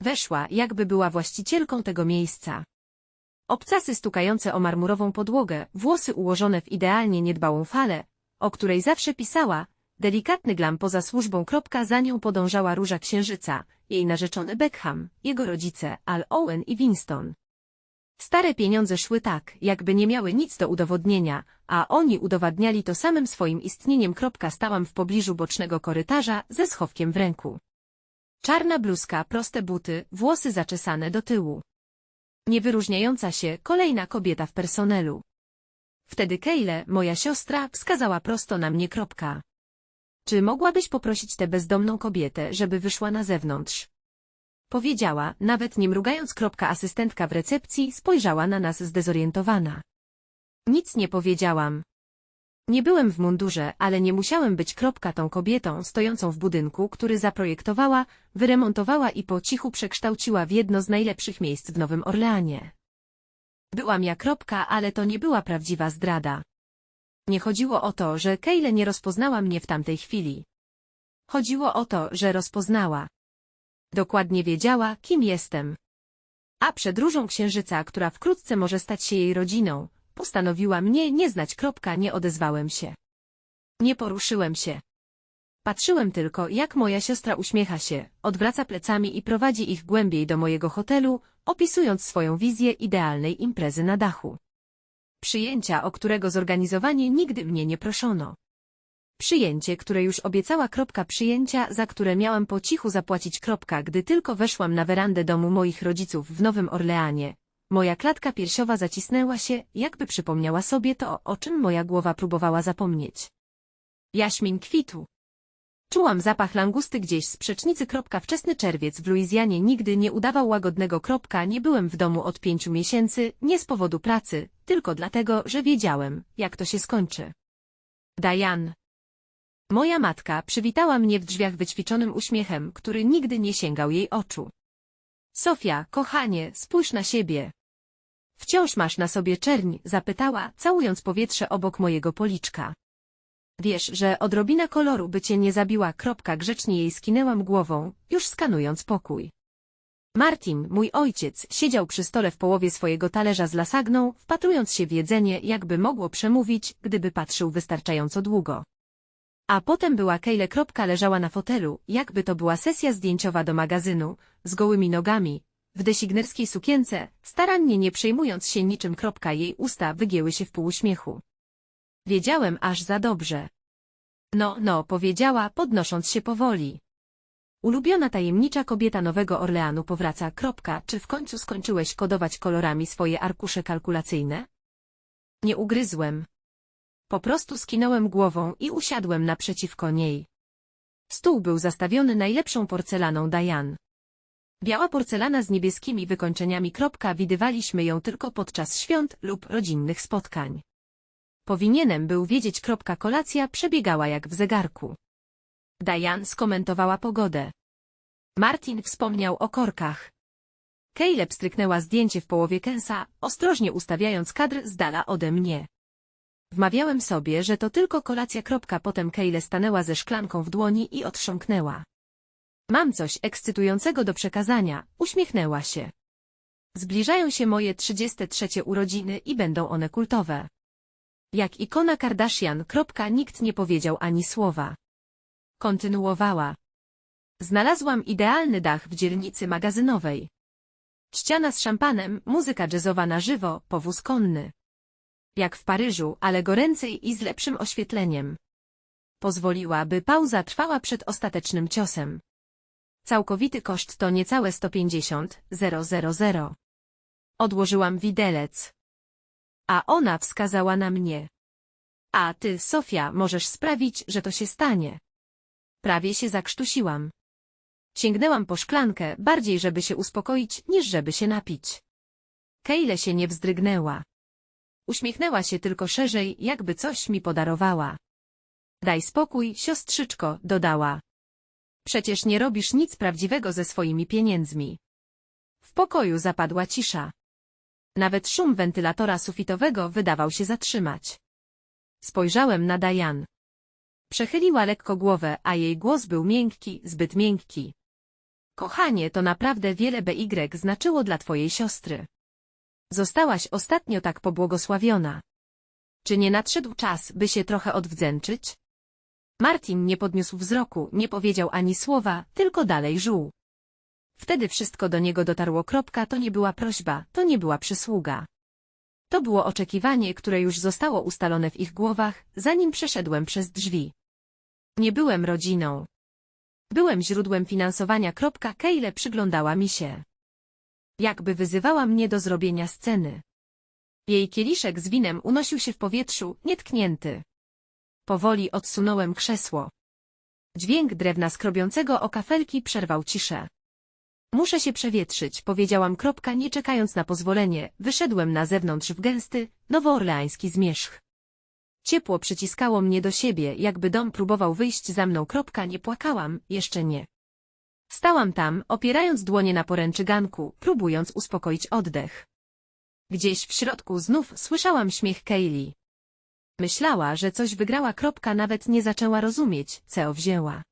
Weszła, jakby była właścicielką tego miejsca. Obcasy stukające o marmurową podłogę, włosy ułożone w idealnie niedbałą falę, o której zawsze pisała, delikatny glam poza służbą. Kropka za nią podążała Róża Księżyca, jej narzeczony Beckham, jego rodzice Al Owen i Winston. Stare pieniądze szły tak, jakby nie miały nic do udowodnienia, a oni udowadniali to samym swoim istnieniem. Stałam w pobliżu bocznego korytarza ze schowkiem w ręku. Czarna bluzka, proste buty, włosy zaczesane do tyłu. Niewyróżniająca się kolejna kobieta w personelu. Wtedy Kejle, moja siostra, wskazała prosto na mnie kropka. Czy mogłabyś poprosić tę bezdomną kobietę, żeby wyszła na zewnątrz? Powiedziała, nawet nie mrugając kropka asystentka w recepcji spojrzała na nas zdezorientowana. Nic nie powiedziałam. Nie byłem w mundurze, ale nie musiałem być kropka tą kobietą stojącą w budynku, który zaprojektowała, wyremontowała i po cichu przekształciła w jedno z najlepszych miejsc w Nowym Orleanie. Byłam ja kropka, ale to nie była prawdziwa zdrada. Nie chodziło o to, że Kejle nie rozpoznała mnie w tamtej chwili. Chodziło o to, że rozpoznała. Dokładnie wiedziała, kim jestem. A przed różą księżyca, która wkrótce może stać się jej rodziną, postanowiła mnie nie znać. Kropka, nie odezwałem się. Nie poruszyłem się. Patrzyłem tylko, jak moja siostra uśmiecha się, odwraca plecami i prowadzi ich głębiej do mojego hotelu, opisując swoją wizję idealnej imprezy na dachu. Przyjęcia, o którego zorganizowanie nigdy mnie nie proszono. Przyjęcie, które już obiecała kropka przyjęcia, za które miałam po cichu zapłacić kropka, gdy tylko weszłam na werandę domu moich rodziców w Nowym Orleanie. Moja klatka piersiowa zacisnęła się, jakby przypomniała sobie to, o czym moja głowa próbowała zapomnieć. Jaśmin kwitu. Czułam zapach langusty gdzieś z przecznicy. Wczesny czerwiec w Luizjanie nigdy nie udawał łagodnego. Nie byłem w domu od pięciu miesięcy, nie z powodu pracy, tylko dlatego, że wiedziałem, jak to się skończy. Diane. Moja matka przywitała mnie w drzwiach wyćwiczonym uśmiechem, który nigdy nie sięgał jej oczu. Sofia, kochanie, spójrz na siebie. Wciąż masz na sobie czerń, zapytała, całując powietrze obok mojego policzka. Wiesz, że odrobina koloru by cię nie zabiła. Kropka grzecznie jej skinęłam głową, już skanując pokój. Martin, mój ojciec, siedział przy stole w połowie swojego talerza z lasagną, wpatrując się w jedzenie, jakby mogło przemówić, gdyby patrzył wystarczająco długo. A potem była Kejle. Leżała na fotelu, jakby to była sesja zdjęciowa do magazynu, z gołymi nogami, w designerskiej sukience, starannie nie przejmując się niczym. Jej usta wygięły się w półuśmiechu. Wiedziałem aż za dobrze. No, no, powiedziała, podnosząc się powoli. Ulubiona tajemnicza kobieta Nowego Orleanu powraca. Czy w końcu skończyłeś kodować kolorami swoje arkusze kalkulacyjne? Nie ugryzłem. Po prostu skinąłem głową i usiadłem naprzeciwko niej. Stół był zastawiony najlepszą porcelaną Diane. Biała porcelana z niebieskimi wykończeniami. Kropka, widywaliśmy ją tylko podczas świąt lub rodzinnych spotkań. Powinienem był wiedzieć. Kropka, kolacja przebiegała jak w zegarku. Diane skomentowała pogodę. Martin wspomniał o korkach. Caleb stryknęła zdjęcie w połowie kęsa, ostrożnie ustawiając kadr z dala ode mnie. Wmawiałem sobie, że to tylko kolacja. Potem Kejle stanęła ze szklanką w dłoni i otrząknęła. Mam coś ekscytującego do przekazania, uśmiechnęła się. Zbliżają się moje 33 urodziny i będą one kultowe. Jak ikona Kardashian. Nikt nie powiedział ani słowa. Kontynuowała. Znalazłam idealny dach w dzielnicy magazynowej. Ściana z szampanem, muzyka jazzowa na żywo, powóz konny. Jak w Paryżu, ale goręcej i z lepszym oświetleniem. Pozwoliła, by pauza trwała przed ostatecznym ciosem. Całkowity koszt to niecałe 150 000. Odłożyłam widelec. A ona wskazała na mnie. A ty, Sofia, możesz sprawić, że to się stanie. Prawie się zakrztusiłam. Sięgnęłam po szklankę, bardziej żeby się uspokoić, niż żeby się napić. Kejle się nie wzdrygnęła. Uśmiechnęła się tylko szerzej, jakby coś mi podarowała. Daj spokój, siostrzyczko, dodała. Przecież nie robisz nic prawdziwego ze swoimi pieniędzmi. W pokoju zapadła cisza. Nawet szum wentylatora sufitowego wydawał się zatrzymać. Spojrzałem na Diane. Przechyliła lekko głowę, a jej głos był miękki, zbyt miękki. Kochanie, to naprawdę wiele BY znaczyło dla twojej siostry. Zostałaś ostatnio tak pobłogosławiona. Czy nie nadszedł czas, by się trochę odwdzięczyć? Martin nie podniósł wzroku, nie powiedział ani słowa, tylko dalej żuł. Wtedy wszystko do niego dotarło. Kropka, to nie była prośba, to nie była przysługa. To było oczekiwanie, które już zostało ustalone w ich głowach, zanim przeszedłem przez drzwi. Nie byłem rodziną. Byłem źródłem finansowania. Kejle przyglądała mi się. Jakby wyzywała mnie do zrobienia sceny. Jej kieliszek z winem unosił się w powietrzu, nietknięty. Powoli odsunąłem krzesło. Dźwięk drewna skrobiącego o kafelki przerwał ciszę. Muszę się przewietrzyć, powiedziałam kropka, nie czekając na pozwolenie, wyszedłem na zewnątrz w gęsty, nowoorleański zmierzch. Ciepło przyciskało mnie do siebie, jakby dom próbował wyjść za mną kropka, nie płakałam, jeszcze nie. Stałam tam, opierając dłonie na poręczy ganku, próbując uspokoić oddech. Gdzieś w środku znów słyszałam śmiech Kaylee. Myślała, że coś wygrała kropka, nawet nie zaczęła rozumieć, co wzięła.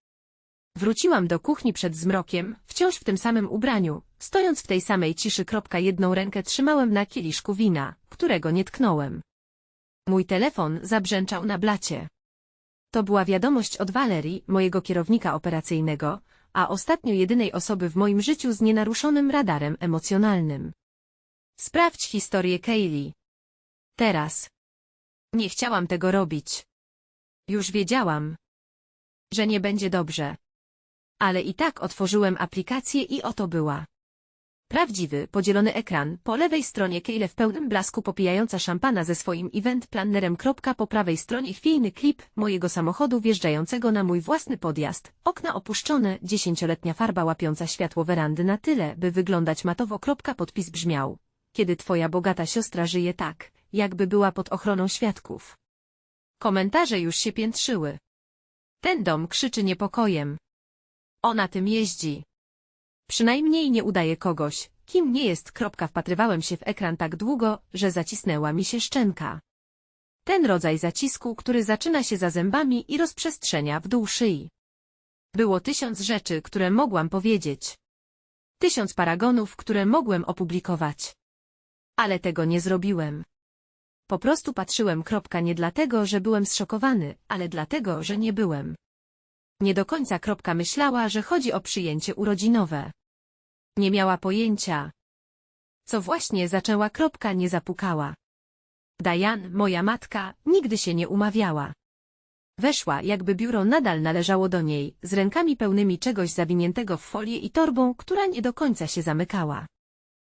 Wróciłam do kuchni przed zmrokiem, wciąż w tym samym ubraniu, stojąc w tej samej ciszy kropka jedną rękę trzymałem na kieliszku wina, którego nie tknąłem. Mój telefon zabrzęczał na blacie. To była wiadomość od Valerii, mojego kierownika operacyjnego, a ostatnio jedynej osoby w moim życiu z nienaruszonym radarem emocjonalnym. Sprawdź historię Kaylee. Teraz. Nie chciałam tego robić. Już wiedziałam, że nie będzie dobrze. Ale i tak otworzyłem aplikację i oto była. Prawdziwy, podzielony ekran, po lewej stronie Kejle w pełnym blasku popijająca szampana ze swoim event plannerem. Po prawej stronie chwiejny klip mojego samochodu wjeżdżającego na mój własny podjazd, okna opuszczone, dziesięcioletnia farba łapiąca światło werandy na tyle, by wyglądać matowo. Podpis brzmiał, kiedy twoja bogata siostra żyje tak, jakby była pod ochroną świadków. Komentarze już się piętrzyły. Ten dom krzyczy niepokojem. Ona tym jeździ. Przynajmniej nie udaje kogoś, kim nie jest. Kropka wpatrywałem się w ekran tak długo, że zacisnęła mi się szczęka. Ten rodzaj zacisku, który zaczyna się za zębami i rozprzestrzenia w dół szyi. Było tysiąc rzeczy, które mogłam powiedzieć. Tysiąc paragonów, które mogłem opublikować. Ale tego nie zrobiłem. Po prostu patrzyłem. Kropka nie dlatego, że byłem zszokowany, ale dlatego, że nie byłem. Nie do końca kropka myślała, że chodzi o przyjęcie urodzinowe. Nie miała pojęcia. Co właśnie zaczęła kropka nie zapukała. Diane, moja matka, nigdy się nie umawiała. Weszła, jakby biuro nadal należało do niej, z rękami pełnymi czegoś zawiniętego w folię i torbą, która nie do końca się zamykała.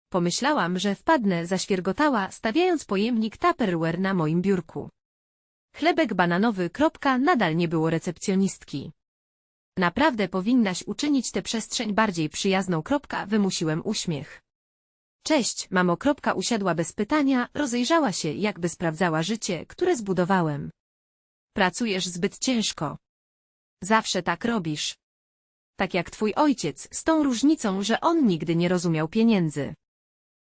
Pomyślałam, że wpadnę, zaświergotała, stawiając pojemnik Tupperware na moim biurku. Chlebek bananowy, kropka, nadal nie było recepcjonistki. Naprawdę powinnaś uczynić tę przestrzeń bardziej przyjazną. Wymusiłem uśmiech. Cześć, mamo. Usiadła bez pytania, rozejrzała się, jakby sprawdzała życie, które zbudowałem. Pracujesz zbyt ciężko. Zawsze tak robisz. Tak jak twój ojciec, z tą różnicą, że on nigdy nie rozumiał pieniędzy.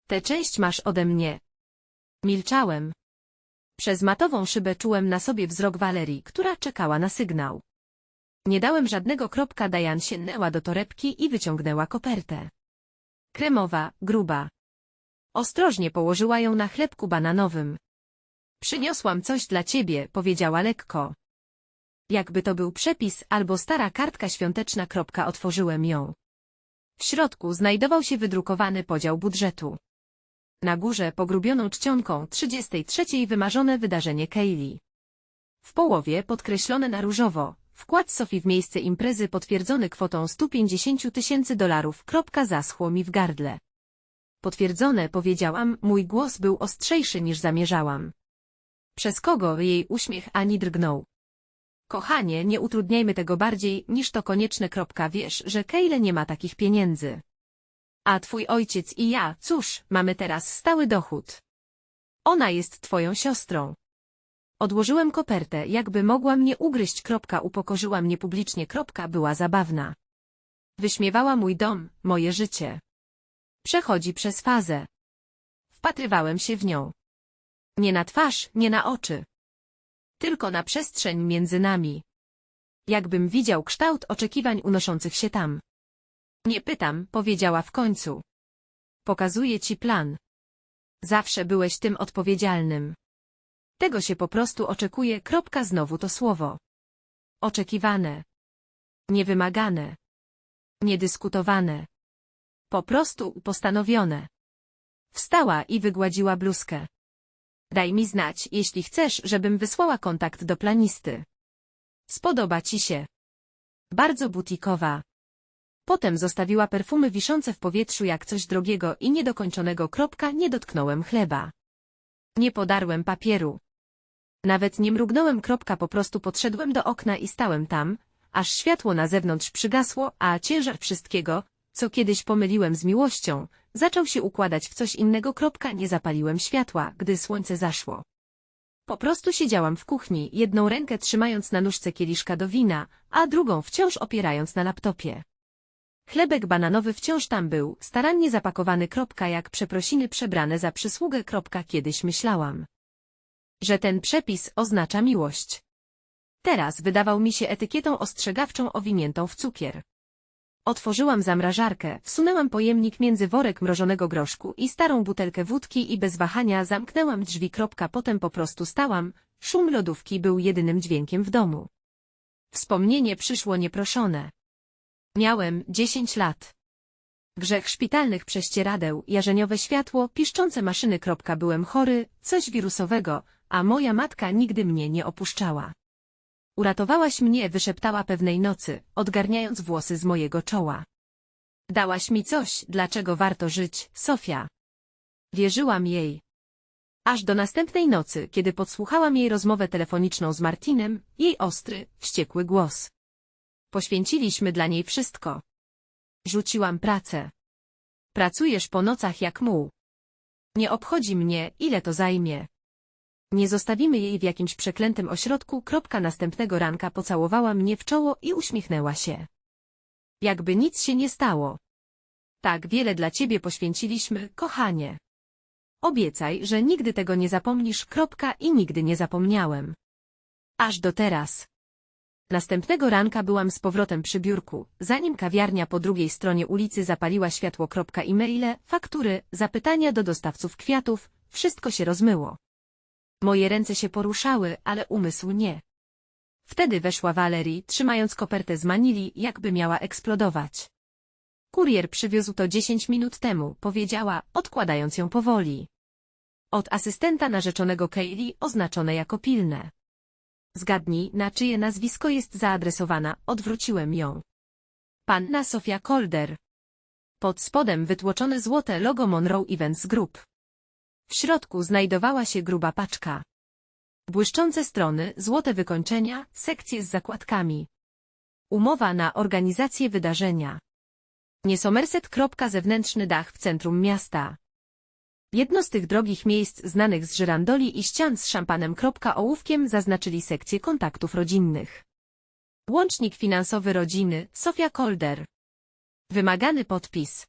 Tę część masz ode mnie. Milczałem. Przez matową szybę czułem na sobie wzrok Walerii, która czekała na sygnał. Nie dałem żadnego kropka Dajan sięgnęła do torebki i wyciągnęła kopertę. Kremowa, gruba. Ostrożnie położyła ją na chlebku bananowym. Przyniosłam coś dla ciebie, powiedziała lekko. Jakby to był przepis albo stara kartka świąteczna. Kropka otworzyłem ją. W środku znajdował się wydrukowany podział budżetu. Na górze pogrubioną czcionką 33 wymarzone wydarzenie Kaylee. W połowie podkreślone na różowo, Wkład Sofii w miejsce imprezy potwierdzony kwotą 150 tysięcy dolarów. Zaschło mi w gardle. Potwierdzone, powiedziałam, mój głos był ostrzejszy niż zamierzałam. Przez kogo jej uśmiech ani drgnął. Kochanie, nie utrudniajmy tego bardziej, niż to konieczne. Wiesz, że Kejle nie ma takich pieniędzy. A twój ojciec i ja, cóż, mamy teraz stały dochód. Ona jest twoją siostrą. Odłożyłem kopertę, jakby mogła mnie ugryźć. Kropka upokorzyła mnie publicznie. Kropka była zabawna. Wyśmiewała mój dom, moje życie. Przechodzi przez fazę. Wpatrywałem się w nią. Nie na twarz, nie na oczy. Tylko na przestrzeń między nami. Jakbym widział kształt oczekiwań unoszących się tam. Nie pytam, powiedziała w końcu. Pokazuję ci plan. Zawsze byłeś tym odpowiedzialnym. Tego się po prostu oczekuje, kropka znowu to słowo. Oczekiwane. Niewymagane. Niedyskutowane. Po prostu postanowione. Wstała i wygładziła bluzkę. Daj mi znać, jeśli chcesz, żebym wysłała kontakt do planisty. Spodoba ci się. Bardzo butikowa. Potem zostawiła perfumy wiszące w powietrzu jak coś drogiego i niedokończonego kropka nie dotknąłem chleba. Nie podarłem papieru. Nawet nie mrugnąłem kropka po prostu podszedłem do okna i stałem tam, aż światło na zewnątrz przygasło, a ciężar wszystkiego, co kiedyś pomyliłem z miłością, zaczął się układać w coś innego kropka nie zapaliłem światła, gdy słońce zaszło. Po prostu siedziałam w kuchni, jedną rękę trzymając na nóżce kieliszka do wina, a drugą wciąż opierając na laptopie. Chlebek bananowy wciąż tam był, starannie zapakowany kropka jak przeprosiny przebrane za przysługę kropka kiedyś myślałam. Że ten przepis oznacza miłość. Teraz wydawał mi się etykietą ostrzegawczą owiniętą w cukier. Otworzyłam zamrażarkę, wsunęłam pojemnik między worek mrożonego groszku i starą butelkę wódki i bez wahania zamknęłam drzwi. Kropka, potem po prostu stałam, szum lodówki był jedynym dźwiękiem w domu. Wspomnienie przyszło nieproszone. Miałem dziesięć lat. Grzech szpitalnych prześcieradeł, jarzeniowe światło, piszczące maszyny. Byłem chory, coś wirusowego, a moja matka nigdy mnie nie opuszczała. Uratowałaś mnie, wyszeptała pewnej nocy, odgarniając włosy z mojego czoła. Dałaś mi coś, dlaczego warto żyć, Sofia. Wierzyłam jej. Aż do następnej nocy, kiedy podsłuchałam jej rozmowę telefoniczną z Martinem, jej ostry, wściekły głos. Poświęciliśmy dla niej wszystko. Rzuciłam pracę. Pracujesz po nocach jak muł. Nie obchodzi mnie, ile to zajmie. Nie zostawimy jej w jakimś przeklętym ośrodku. Kropka następnego ranka pocałowała mnie w czoło i uśmiechnęła się. Jakby nic się nie stało. Tak wiele dla ciebie poświęciliśmy, kochanie. Obiecaj, że nigdy tego nie zapomnisz. Kropka i nigdy nie zapomniałem. Aż do teraz. Następnego ranka byłam z powrotem przy biurku, zanim kawiarnia po drugiej stronie ulicy zapaliła światło. Kropka e-maile, faktury, zapytania do dostawców kwiatów, wszystko się rozmyło. Moje ręce się poruszały, ale umysł nie. Wtedy weszła Valerie, trzymając kopertę z Manili, jakby miała eksplodować. Kurier przywiózł to dziesięć minut temu, powiedziała, odkładając ją powoli. Od asystenta narzeczonego Kaylee oznaczone jako pilne. Zgadnij, na czyje nazwisko jest zaadresowana, odwróciłem ją. Panna Sofia Kolder. Pod spodem wytłoczone złote logo Monroe Events Group. W środku znajdowała się gruba paczka. Błyszczące strony, złote wykończenia, sekcje z zakładkami. Umowa na organizację wydarzenia. Nie Somerset. Zewnętrzny dach w centrum miasta. Jedno z tych drogich miejsc znanych z żyrandoli i ścian z szampanem. Ołówkiem zaznaczyli sekcję kontaktów rodzinnych. Łącznik finansowy rodziny, Sofia Kolder. Wymagany podpis.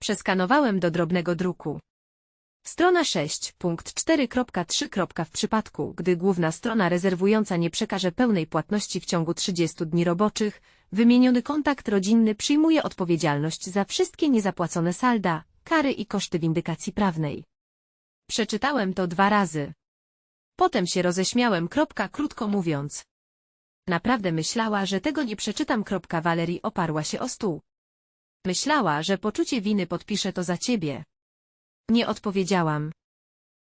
Przeskanowałem do drobnego druku. Strona 6, punkt 4.3. W przypadku, gdy główna strona rezerwująca nie przekaże pełnej płatności w ciągu 30 dni roboczych, wymieniony kontakt rodzinny przyjmuje odpowiedzialność za wszystkie niezapłacone salda, kary i koszty windykacji prawnej. Przeczytałem to dwa razy. Potem się roześmiałem. Kropka, krótko mówiąc. Naprawdę myślała, że tego nie przeczytam. Kropka, Valerie oparła się o stół. Myślała, że poczucie winy podpisze to za ciebie. Nie odpowiedziałam.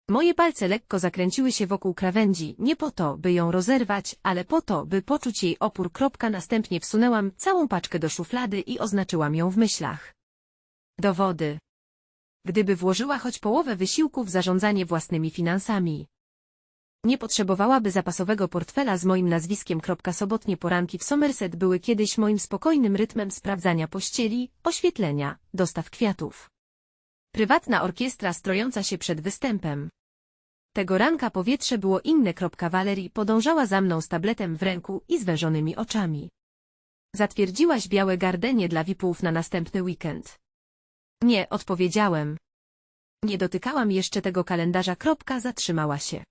Moje palce lekko zakręciły się wokół krawędzi, nie po to, by ją rozerwać, ale po to, by poczuć jej opór. Kropka następnie wsunęłam całą paczkę do szuflady i oznaczyłam ją w myślach. Dowody. Gdyby włożyła choć połowę wysiłku w zarządzanie własnymi finansami. Nie potrzebowałaby zapasowego portfela z moim nazwiskiem. Sobotnie poranki w Somerset były kiedyś moim spokojnym rytmem sprawdzania pościeli, oświetlenia, dostaw kwiatów. Prywatna orkiestra strojąca się przed występem. Tego ranka powietrze było inne. Valerii podążała za mną z tabletem w ręku i zwężonymi oczami. Zatwierdziłaś białe gardenie dla wipów na następny weekend. Nie, odpowiedziałem. Nie dotykałam jeszcze tego kalendarza. Kropka zatrzymała się.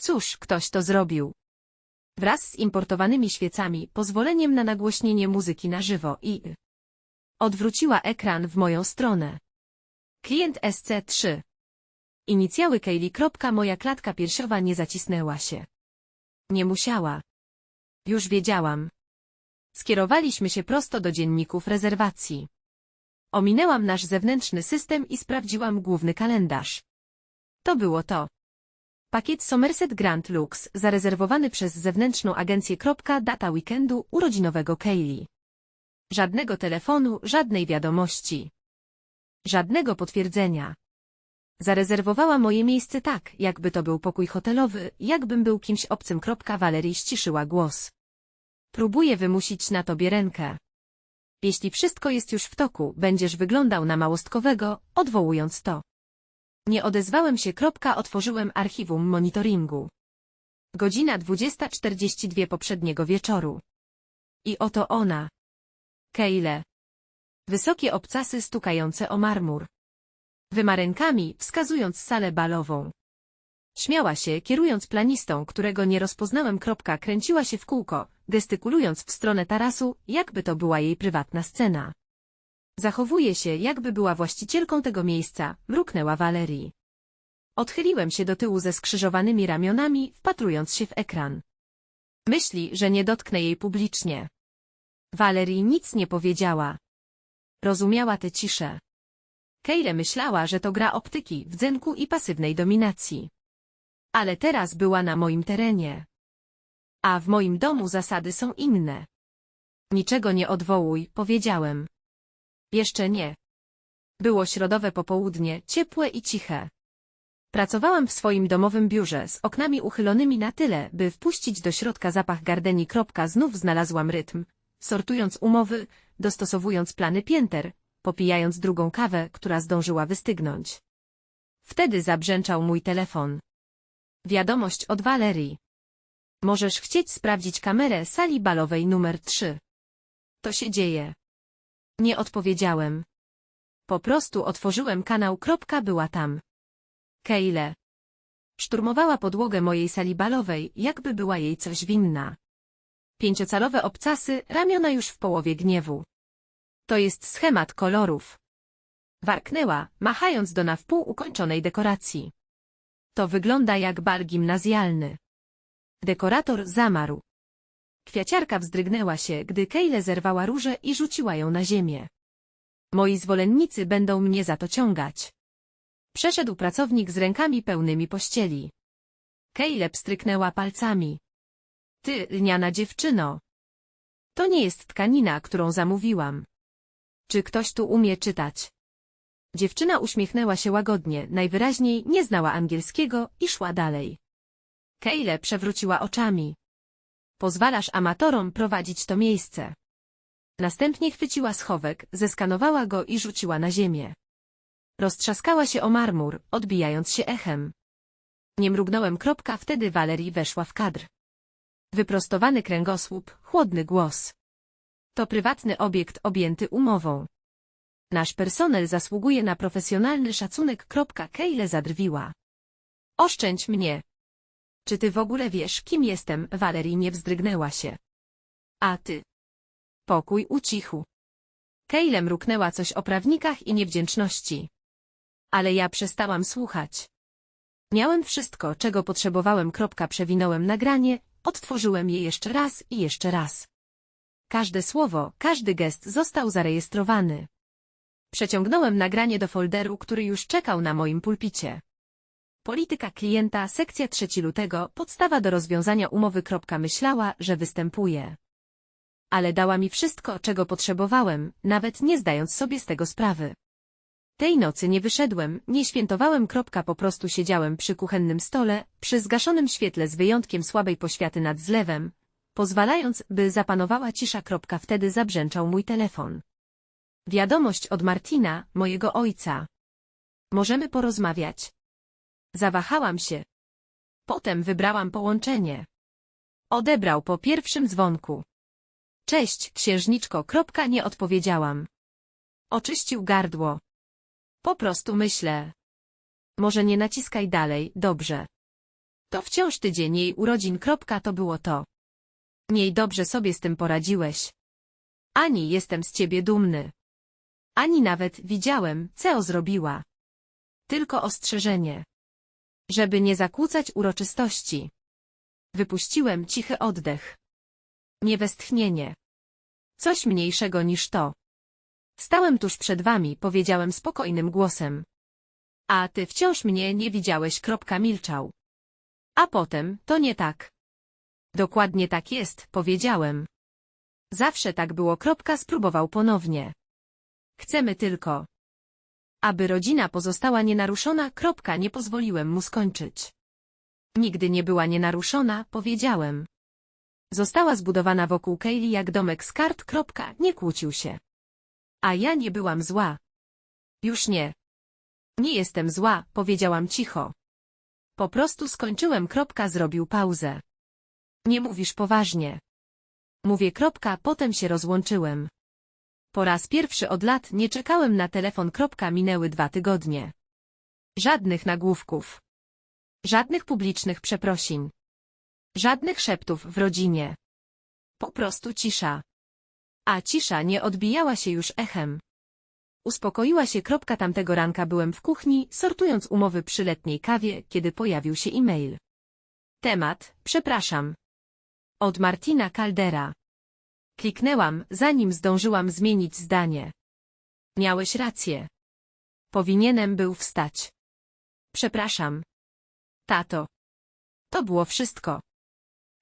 Cóż, ktoś to zrobił. Wraz z importowanymi świecami, pozwoleniem na nagłośnienie muzyki na żywo i Odwróciła ekran w moją stronę. Klient SC3. Inicjały Kaylee. Moja klatka piersiowa nie zacisnęła się. Nie musiała. Już wiedziałam. Skierowaliśmy się prosto do dzienników rezerwacji. Ominęłam nasz zewnętrzny system i sprawdziłam główny kalendarz. To było to. Pakiet Somerset Grand Lux, zarezerwowany przez zewnętrzną agencję. Data weekendu urodzinowego Kaylee. Żadnego telefonu, żadnej wiadomości. Żadnego potwierdzenia. Zarezerwowała moje miejsce tak, jakby to był pokój hotelowy, jakbym był kimś obcym. Valerie ściszyła głos. Próbuję wymusić na tobie rękę. Jeśli wszystko jest już w toku, będziesz wyglądał na małostkowego, odwołując to. Nie odezwałem się. Kropka, Otworzyłem archiwum monitoringu. Godzina 20.42 poprzedniego wieczoru. I oto ona. Kejle. Wysokie obcasy stukające o marmur. Wyma rękami, wskazując salę balową. Śmiała się, kierując planistą, którego nie rozpoznałem. Kropka, kręciła się w kółko, gestykulując w stronę tarasu, jakby to była jej prywatna scena. Zachowuje się, jakby była właścicielką tego miejsca, mruknęła Valerii. Odchyliłem się do tyłu ze skrzyżowanymi ramionami, wpatrując się w ekran. Myśli, że nie dotknę jej publicznie. Valerii nic nie powiedziała. Rozumiała tę ciszę. Keile myślała, że to gra optyki, wdzęku i pasywnej dominacji. Ale teraz była na moim terenie. A w moim domu zasady są inne. Niczego nie odwołuj, powiedziałem. Jeszcze nie. Było środowe popołudnie, ciepłe i ciche. Pracowałam w swoim domowym biurze z oknami uchylonymi na tyle, by wpuścić do środka zapach gardeni. Kropka, znów znalazłam rytm, sortując umowy, dostosowując plany pięter, popijając drugą kawę, która zdążyła wystygnąć. Wtedy zabrzęczał mój telefon. Wiadomość od Valerii. Możesz chcieć sprawdzić kamerę sali balowej numer 3. To się dzieje. Nie odpowiedziałem. Po prostu otworzyłem kanał. Kropka była tam. Keile. Szturmowała podłogę mojej sali balowej, jakby była jej coś winna. Pięciocalowe obcasy, ramiona już w połowie gniewu. To jest schemat kolorów. Warknęła, machając do na wpół ukończonej dekoracji. To wygląda jak bal gimnazjalny. Dekorator zamarł. Kwiaciarka wzdrygnęła się, gdy Keile zerwała różę i rzuciła ją na ziemię. Moi zwolennicy będą mnie za to ciągać. Przeszedł pracownik z rękami pełnymi pościeli. Keile pstryknęła palcami. Ty, lniana dziewczyno. To nie jest tkanina, którą zamówiłam. Czy ktoś tu umie czytać? Dziewczyna uśmiechnęła się łagodnie, najwyraźniej nie znała angielskiego i szła dalej. Keile przewróciła oczami. Pozwalasz amatorom prowadzić to miejsce. Następnie chwyciła schowek, zeskanowała go i rzuciła na ziemię. Roztrzaskała się o marmur, odbijając się echem. Nie mrugnąłem kropka, wtedy Valerii weszła w kadr. Wyprostowany kręgosłup, chłodny głos. To prywatny obiekt objęty umową. Nasz personel zasługuje na profesjonalny szacunek. Keile zadrwiła. Oszczędź mnie. Czy ty w ogóle wiesz, kim jestem? Valerii nie wzdrygnęła się. A ty? Pokój ucichł. Keile mruknęła coś o prawnikach i niewdzięczności. Ale ja przestałam słuchać. Miałem wszystko, czego potrzebowałem. Przewinąłem nagranie, odtworzyłem je jeszcze raz i jeszcze raz. Każde słowo, każdy gest został zarejestrowany. Przeciągnąłem nagranie do folderu, który już czekał na moim pulpicie. Polityka klienta, sekcja 3 lutego, podstawa do rozwiązania umowy. Myślała, że występuje. Ale dała mi wszystko, czego potrzebowałem, nawet nie zdając sobie z tego sprawy. Tej nocy nie wyszedłem, nie świętowałem. Po prostu siedziałem przy kuchennym stole, przy zgaszonym świetle z wyjątkiem słabej poświaty nad zlewem, pozwalając, by zapanowała cisza. Wtedy zabrzęczał mój telefon. Wiadomość od Martina, mojego ojca. Możemy porozmawiać. Zawahałam się. Potem wybrałam połączenie. Odebrał po pierwszym dzwonku. Cześć, księżniczko. Nie odpowiedziałam. Oczyścił gardło. Po prostu myślę. Może nie naciskaj dalej, dobrze. To wciąż tydzień jej urodzin. To było to. Niej dobrze sobie z tym poradziłeś. Ani jestem z ciebie dumny. Ani nawet widziałem, co zrobiła. Tylko ostrzeżenie. Żeby nie zakłócać uroczystości. Wypuściłem cichy oddech. Nie westchnienie. Coś mniejszego niż to. Stałem tuż przed wami, powiedziałem spokojnym głosem. A ty wciąż mnie nie widziałeś, kropka milczał. A potem, to nie tak. Dokładnie tak jest, powiedziałem. Zawsze tak było, kropka spróbował ponownie. Chcemy tylko, aby rodzina pozostała nienaruszona, kropka nie pozwoliłem mu skończyć. Nigdy nie była nienaruszona, powiedziałem. Została zbudowana wokół Kaylee jak domek z kart, kropka, nie kłócił się. A ja nie byłam zła. Już nie. Nie jestem zła, powiedziałam cicho. Po prostu skończyłem, kropka zrobił pauzę. Nie mówisz poważnie. Mówię kropka, potem się rozłączyłem. Po raz pierwszy od lat nie czekałem na telefon. Minęły dwa tygodnie. Żadnych nagłówków. Żadnych publicznych przeprosin. Żadnych szeptów w rodzinie. Po prostu cisza. A cisza nie odbijała się już echem. Uspokoiła się tamtego ranka byłem w kuchni, sortując umowy przy letniej kawie, kiedy pojawił się e-mail. Temat, przepraszam. Od Martina Caldera. Kliknęłam, zanim zdążyłam zmienić zdanie. Miałeś rację. Powinienem był wstać. Przepraszam. Tato. To było wszystko.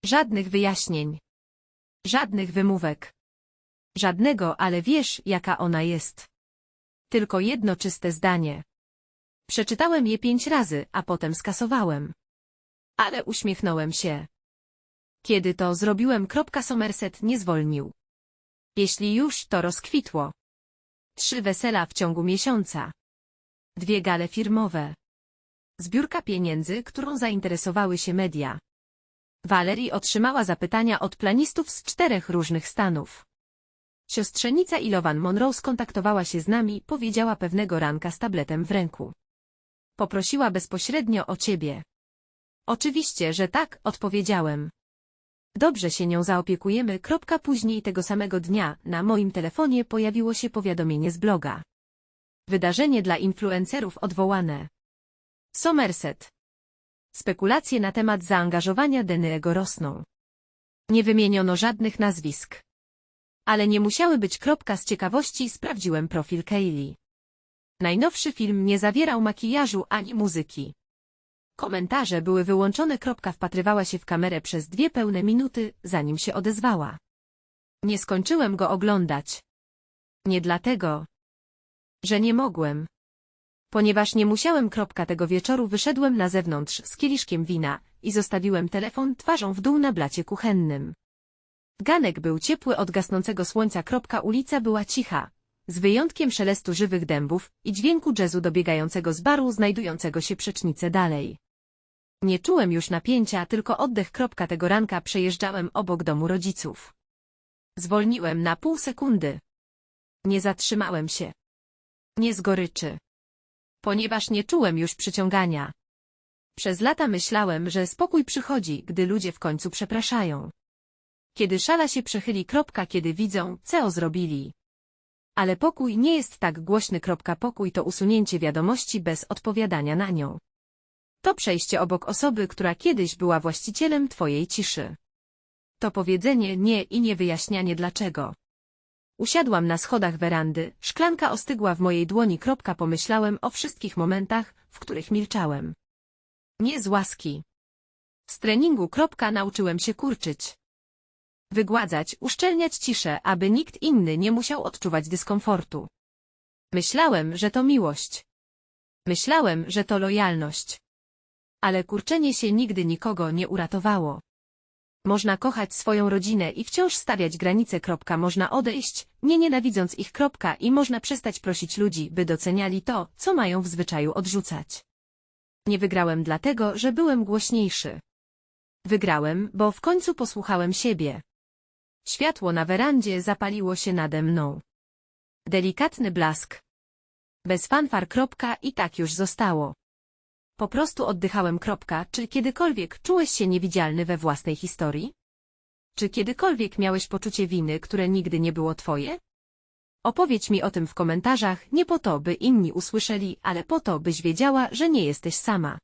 Żadnych wyjaśnień. Żadnych wymówek. Żadnego, ale wiesz, jaka ona jest. Tylko jedno czyste zdanie. Przeczytałem je pięć razy, a potem skasowałem. Ale uśmiechnąłem się. Kiedy to zrobiłem, Somerset nie zwolnił. Jeśli już, to rozkwitło. Trzy wesela w ciągu miesiąca. Dwie gale firmowe. Zbiórka pieniędzy, którą zainteresowały się media. Valerie otrzymała zapytania od planistów z czterech różnych stanów. Siostrzenica Ilovan Monroe skontaktowała się z nami, powiedziała pewnego ranka z tabletem w ręku. Poprosiła bezpośrednio o ciebie. Oczywiście, że tak, odpowiedziałem. Dobrze się nią zaopiekujemy. Później tego samego dnia na moim telefonie pojawiło się powiadomienie z bloga. Wydarzenie dla influencerów odwołane. Somerset. Spekulacje na temat zaangażowania Denyego rosną. Nie wymieniono żadnych nazwisk. Ale nie musiały być z ciekawości sprawdziłem profil Kaylee. Najnowszy film nie zawierał makijażu ani muzyki. Komentarze były wyłączone. Kropka wpatrywała się w kamerę przez dwie pełne minuty, zanim się odezwała. Nie skończyłem go oglądać. Nie dlatego, że nie mogłem. Ponieważ nie musiałem. Kropka tego wieczoru wyszedłem na zewnątrz z kieliszkiem wina i zostawiłem telefon twarzą w dół na blacie kuchennym. Ganek był ciepły od gasnącego słońca. Kropka ulica była cicha, z wyjątkiem szelestu żywych dębów i dźwięku jazzu dobiegającego z baru znajdującego się przecznicę dalej. Nie czułem już napięcia, tylko oddech. Tego ranka przejeżdżałem obok domu rodziców. Zwolniłem na pół sekundy. Nie zatrzymałem się. Nie z goryczy. Ponieważ nie czułem już przyciągania. Przez lata myślałem, że spokój przychodzi, gdy ludzie w końcu przepraszają. Kiedy szala się przechyli. Kropka, kiedy widzą, co zrobili. Ale pokój nie jest tak głośny. Kropka, pokój to usunięcie wiadomości bez odpowiadania na nią. To przejście obok osoby, która kiedyś była właścicielem twojej ciszy. To powiedzenie nie i nie wyjaśnianie dlaczego. Usiadłam na schodach werandy, szklanka ostygła w mojej dłoni. Kropka pomyślałem o wszystkich momentach, w których milczałem. Nie z łaski. Z treningu kropka nauczyłem się kurczyć. Wygładzać, uszczelniać ciszę, aby nikt inny nie musiał odczuwać dyskomfortu. Myślałem, że to miłość. Myślałem, że to lojalność. Ale kurczenie się nigdy nikogo nie uratowało. Można kochać swoją rodzinę i wciąż stawiać granice. Można odejść, nie nienawidząc ich. I można przestać prosić ludzi, by doceniali to, co mają w zwyczaju odrzucać. Nie wygrałem dlatego, że byłem głośniejszy. Wygrałem, bo w końcu posłuchałem siebie. Światło na werandzie zapaliło się nade mną. Delikatny blask. Bez fanfar. I tak już zostało. Po prostu oddychałem. Kropka. Czy kiedykolwiek czułeś się niewidzialny we własnej historii? Czy kiedykolwiek miałeś poczucie winy, które nigdy nie było twoje? Opowiedz mi o tym w komentarzach, nie po to, by inni usłyszeli, ale po to, byś wiedziała, że nie jesteś sama.